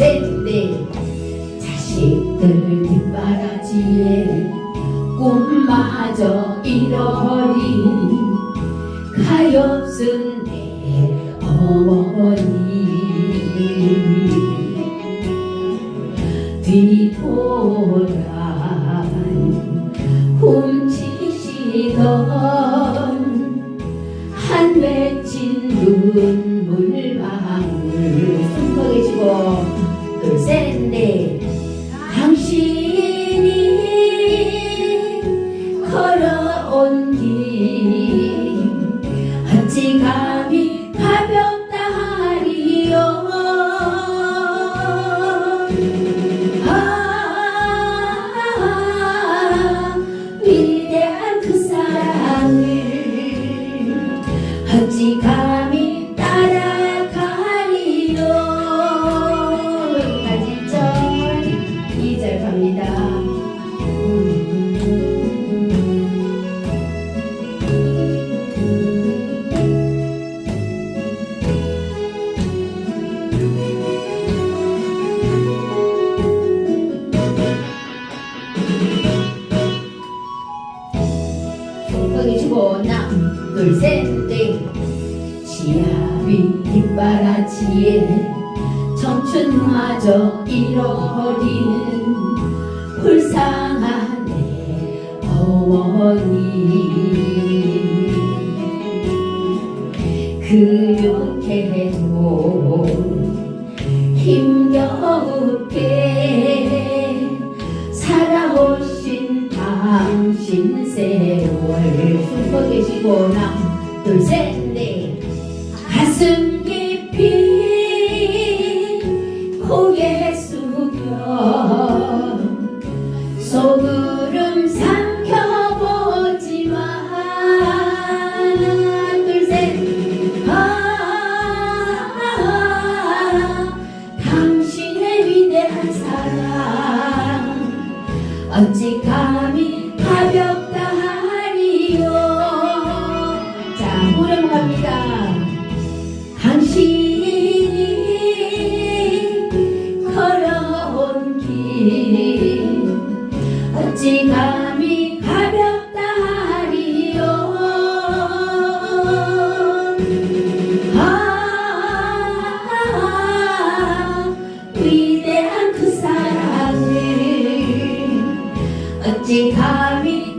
셋, 넷 자식들을 뒷바라지에 꿈마저 잃어버린 가엾은 내 어머니. 뒤돌아 훔치시던 가볍다 하리요. 아그 어찌 감히 손가락이 주고 하나. 둘셋넷 지압이 뒷바라지에 청춘마저 잃어버리는 불쌍한 내 어머니 그렇게도 힘겹게 살아오신 당신 세월 숨어 계시고 하나 둘셋넷. 가슴 깊이 고개 숙여 소구름 삼켜보지만 둘셋. 아, 당신의 위대한 사랑. 어찌 감히 가볍 A day